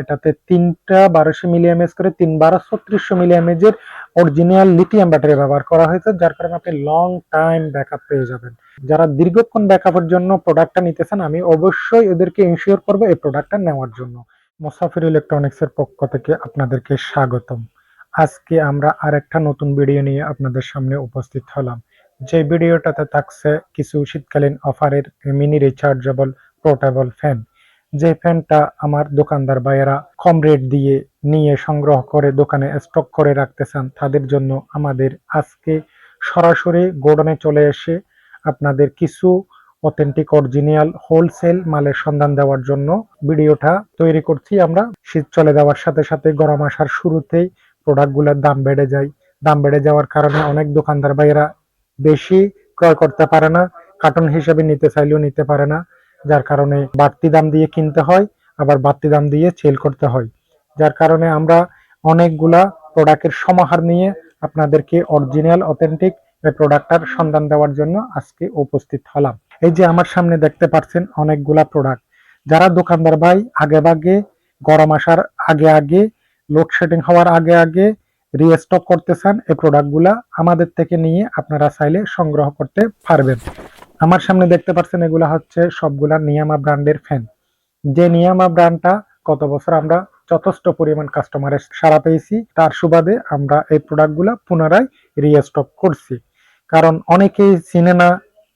এটাতে তিনটা বারোশো মিলি এমএস করে তিন বারো ছত্রিশশো মিলি এমএজের অরিজিনাল লিথিয়াম ব্যাটারি ব্যবহার করা হয়েছে, যার কারণে আপনি লং টাইম ব্যাকআপ পেয়ে যাবেন। যারা দীর্ঘক্ষণ ব্যাকআপের জন্য প্রোডাক্টটা নিতেছেন, আমি অবশ্যই ওদেরকে ইনশিওর করব এই প্রোডাক্টটা নেওয়ার জন্য। মোসাফির ইলেকট্রনিক্স এর পক্ষ থেকে আপনাদেরকে স্বাগতম। আজকে আমরা আরেকটা নতুন ভিডিও নিয়ে আপনাদের সামনে উপস্থিত হলাম। যে ভিডিওটাতে থাকছে কিছু শীতকালীন অফারের মিনি রিচার্জেবল পোর্টেবল ফ্যান যে ফ্যানটা আমার দোকানদার ভাইয়েরা কম রেট দিয়ে নিয়ে সংগ্রহ করে দোকানে স্টক করে রাখতে চান তাদের জন্য আমাদের আজকে সরাসরি গোডনে চলে এসে আপনাদের কিছু অথেন্টিক অরিজিনাল হোলসেল মালের সন্ধান দেওয়ার জন্য ভিডিওটা তৈরি করছি আমরা। শীত চলে যাওয়ার সাথে সাথে গরম আসার শুরুতেই প্রোডাক্টগুলোর দাম বেড়ে যায়। দাম বেড়ে যাওয়ার কারণে অনেক দোকানদার ভাইয়েরা বেশি ক্রয় করতে পারে না কার্টন হিসেবে নিতে চাইলেও নিতে পারে না। যার কারণে বাড়তি দাম দিয়ে কিনতে হয়, আবার বাড়তি দাম দিয়ে সেল করতে হয়। যার কারণে আমরা অনেকগুলা প্রোডাক্টের সমাহার নিয়ে আপনাদেরকে অরিজিনাল অথেন্টিক এই প্রোডাক্টটার সন্ধান দেওয়ার জন্য আজকে উপস্থিত হলাম। এই যে আমার সামনে দেখতে পাচ্ছেন অনেকগুলা প্রোডাক্ট যারা দোকানদার ভাই, আগে ভাগে, গরম আসার আগে আগে লোডশেডিং হওয়ার আগে আগে রিস্টক করতে চান, এই প্রোডাক্টগুলা আমাদের থেকে নিয়ে আপনারা চাইলে সংগ্রহ করতে পারবেন। আমার সামনে দেখতে পাচ্ছেন এগুলা হচ্ছে সবগুলা নিয়ামা ব্র্যান্ডের ফ্যান। যে নিয়ামা ব্র্যান্ডটা গত বছর আমরা যথেষ্ট পরিমাণ কাস্টমারের সারা পেয়েছি, তার সুবাদে আমরা এই প্রোডাক্টগুলা পুনরায় রিস্টক করছি। কারণ অনেকেই চিনে না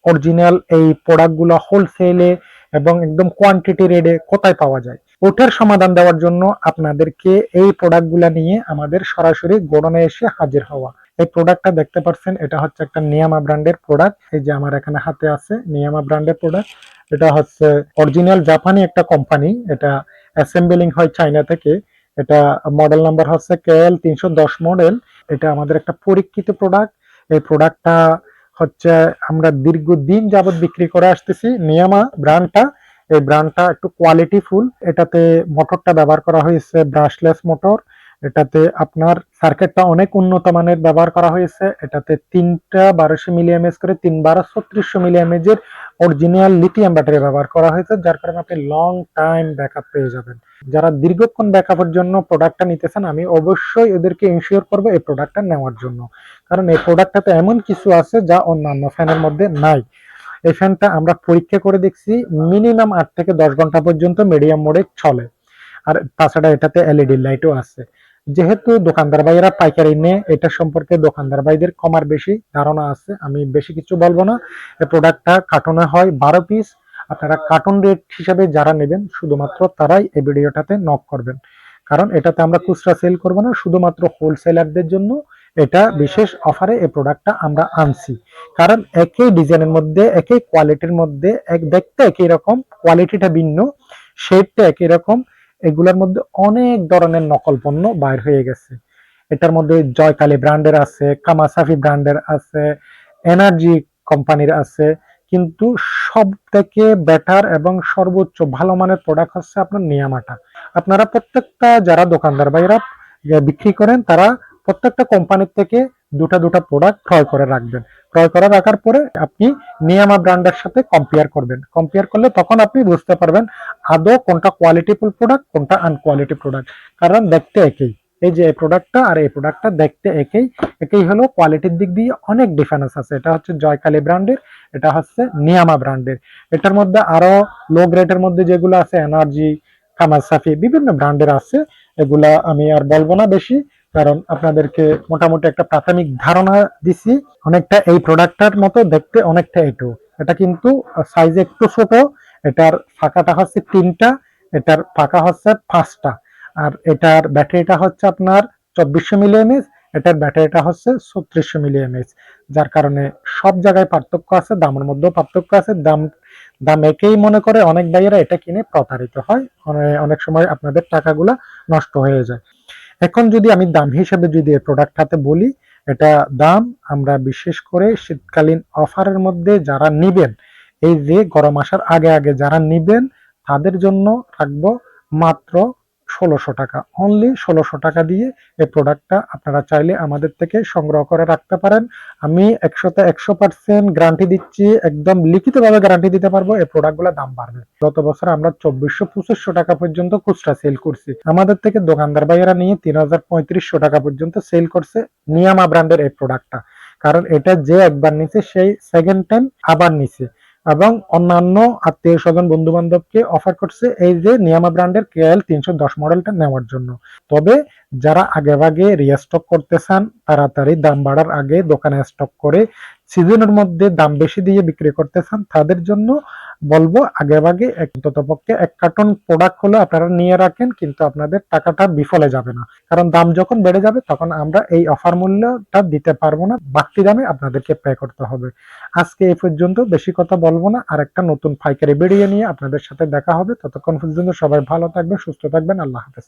অরিজিনাল এই প্রোডাক্টগুলো হোলসেলে এবং একদম কোয়ান্টিটি রেটে কোথায় পাওয়া যায়। ওটার সমাধান দেওয়ার জন্য আপনাদেরকে এই প্রোডাক্টগুলা নিয়ে আমাদের সরাসরি গোডনে এসে হাজির হওয়া। এই প্রোডাক্টটা দেখতে পাচ্ছেন এটা হচ্ছে একটা নিয়ামা ব্র্যান্ডের প্রোডাক্ট এই যে আমার এখানে হাতে আছে নিয়ামা ব্র্যান্ডের প্রোডাক্ট এটা হচ্ছে অরিজিনাল জাপানি একটা কোম্পানি এটা অ্যাসেম্বলিং হয় চায়না থেকে। এটা মডেল নাম্বার হচ্ছে কেএল তিনশো দশ মডেল এটা আমাদের একটা পরীক্ষিত প্রোডাক্ট এই প্রোডাক্টটা হচ্ছে আমরা দীর্ঘদিন যাবত বিক্রি করে আসতেছি নিয়ামা ব্র্যান্ডটা এই ব্র্যান্ডটা একটু কোয়ালিটি ফুল এটাতে মোটরটা ব্যবহার করা হয়েছে ব্রাশলেস মোটর এটাতে আপনার সার্কিটটা অনেক উন্নত মানের ব্যবহার করা হয়েছে। এটাতে তিনটা বারোশো মিলি এমএস করে তিন বারো ছত্রিশশো মিলি এমএজ এর অরিজিনাল লিথিয়াম ব্যাটারি ব্যবহার করা হয়েছে, যার কারণে আপনি লং টাইম ব্যাকআপ পেয়ে যাবেন। যারা দীর্ঘক্ষণ ব্যাকআপের জন্য প্রোডাক্টটা নিতেছেন, আমি অবশ্যই ওদেরকে ইনশিওর করব এই প্রোডাক্টটা নেওয়ার জন্য। কারণ এই প্রোডাক্টটাতে এমন কিছু আছে যা অন্যান্য ফ্যানের মধ্যে নাই। এই ফ্যানটা আমরা পরীক্ষা করে দেখছি মিনিমাম আট থেকে দশ ঘণ্টা পর্যন্ত মিডিয়াম মোডে চলে। আর তাছাড়া এটাতে এলইডি লাইটও আছে। যেহেতু দোকানদার ভাইয়েরা পাইকারি নিয়ে, এটা সম্পর্কে দোকানদার ভাইদের কমার বেশি ধারণা আছে। আমি বেশি কিছু বলব না। এই প্রোডাক্টটা কার্টুনে হয় বারো পিস আপনারা কার্টুন রেট হিসাবে যারা নেবেন, শুধুমাত্র তারাই এই ভিডিওটাতে নক করবেন। কারণ এটাতে আমরা খুচরা সেল করব না, শুধুমাত্র হোলসেলারদের জন্য এটা বিশেষ অফারে এই প্রোডাক্টটা আমরা আনছি। কারণ একই ডিজাইনের মধ্যে, একই কোয়ালিটির মধ্যে, এক দেখতে একই রকম কোয়ালিটিটা ভিন্ন শেডটা একই রকম এগুলোর মধ্যে অনেক ধরনের নকল পণ্য বাইর হয়ে গেছে। এটার মধ্যে জয়কালী ব্র্যান্ডের আছে, কামাসাফি ব্র্যান্ডের আছে, এনার্জি কোম্পানির আছে। কিন্তু সব থেকে বেটার এবং সর্বোচ্চ ভালো মানের প্রোডাক্ট হচ্ছে আপনার নিয়ামাটা। আপনারা প্রত্যেকটা যারা দোকানদার ভাইরা বিক্রি করেন, তারা প্রত্যেকটা কোম্পানির থেকে দুটা দুটা প্রোডাক্ট ক্রয় করে রাখবেন। ক্রয় করে রাখার পরে আপনি নিয়ামা ব্র্যান্ডের সাথে কম্পেয়ার করবেন। কম্পেয়ার করলে তখন আপনি বুঝতে পারবেন আদৌ কোনটা কোয়ালিটিফুল প্রোডাক্ট কোনটা আনকোয়ালিটি প্রোডাক্ট কারণ দেখতে একই। এই যে এই প্রোডাক্টটা আর এই প্রোডাক্টটা দেখতে একই একই হলো কোয়ালিটির দিক দিয়ে অনেক ডিফারেন্স আছে। এটা হচ্ছে জয়কালী ব্র্যান্ডের, এটা হচ্ছে নিয়ামা ব্র্যান্ডের। এটার মধ্যে আরও লো গ্রেডের মধ্যে যেগুলো আছে, এনার্জি কামাসাফি বিভিন্ন ব্র্যান্ডের আছে। এগুলা আমি আর বলব না বেশি। কারণ আপনাদেরকে মোটামুটি একটা প্রাথমিক ধারণা দিছি, অনেকটা এই প্রোডাক্টটার মতো দেখতে অনেকটা এটু এটা কিন্তু সাইজ একটু ছোট, এটার ফাঁকাটা হচ্ছে তিনটা, এটার ফাঁকা হচ্ছে পাঁচটা। আর এটার ব্যাটারিটা হচ্ছে আপনার চব্বিশশো মিলি এমএস এটার ব্যাটারিটা হচ্ছে ছত্রিশশো মিলি এমএস যার কারণে সব জায়গায় পার্থক্য আছে, দামের মধ্যেও পার্থক্য আছে। দাম দাম একেই মনে করে অনেক ভাইয়েরা এটা কিনে প্রতারিত হয়। অনেক সময় আপনাদের টাকাগুলা নষ্ট হয়ে যায়। এখন যদি আমি দাম হিসেবে যদি এই প্রোডাক্ট হাতে বলি, এটা দাম আমরা বিশেষ করে শীতকালীন অফারের মধ্যে যারা নিবেন, এই যে গরম আসার আগে আগে যারা নিবেন, তাদের জন্য রাখব মাত্র ষোলোশো টাকা অনলি ষোলোশো টাকা দিয়ে এই প্রোডাক্টটা আপনারা চাইলে আমাদের থেকে সংগ্রহ করে রাখতে পারেন। আমি একশোতে একশো পার্সেন্ট গ্যারান্টি দিচ্ছি, একদম লিখিতভাবে গ্যারান্টি দিতে পারব এই প্রোডাক্টগুলোর দাম বাড়বে। গত বছর আমরা চব্বিশশো পঁচিশশো টাকা পর্যন্ত খুচরা সেল করছি। আমাদের থেকে দোকানদার ভাইয়েরা নিয়ে তিন হাজার পঁয়ত্রিশশো টাকা পর্যন্ত সেল করছে নিয়ামা ব্র্যান্ডের এই প্রোডাক্টটা কারণ এটা যে একবার নিছে, সেই সেকেন্ড টাইম আবার নিছে। এবং অন্যান্য আত্মীয় স্বজন বন্ধু বান্ধবকে অফার করছে এই যে নিয়ামা ব্র্যান্ডের কেএল তিনশো দশ মডেলটা নেওয়ার জন্য। তবে যারা আগে ভাগে রিস্টক করতে চান, তাড়াতাড়ি দাম বাড়ার আগে দোকানে স্টক করে সিজনের মধ্যে দাম বেশি দিয়ে বিক্রি করতে চান, তাদের জন্য বলব, আগে ভাগে অন্তত পক্ষে এক কার্টন প্রোডাক্ট হলে আপনারা নিয়ে রাখেন, কিন্তু আপনাদের টাকাটা বিফলে যাবে না। কারণ দাম যখন বেড়ে যাবে, তখন আমরা এই অফার মূল্যটা দিতে পারব না, বাড়তি দামে আপনাদেরকে পে করতে হবে। আজকে এই পর্যন্ত, বেশি কথা বলব না আর একটা নতুন পাইকারি বেরিয়ে নিয়ে আপনাদের সাথে দেখা হবে। ততক্ষণ পর্যন্ত সবাই ভালো থাকবে সুস্থ থাকবেন, আল্লাহ হাফেজ।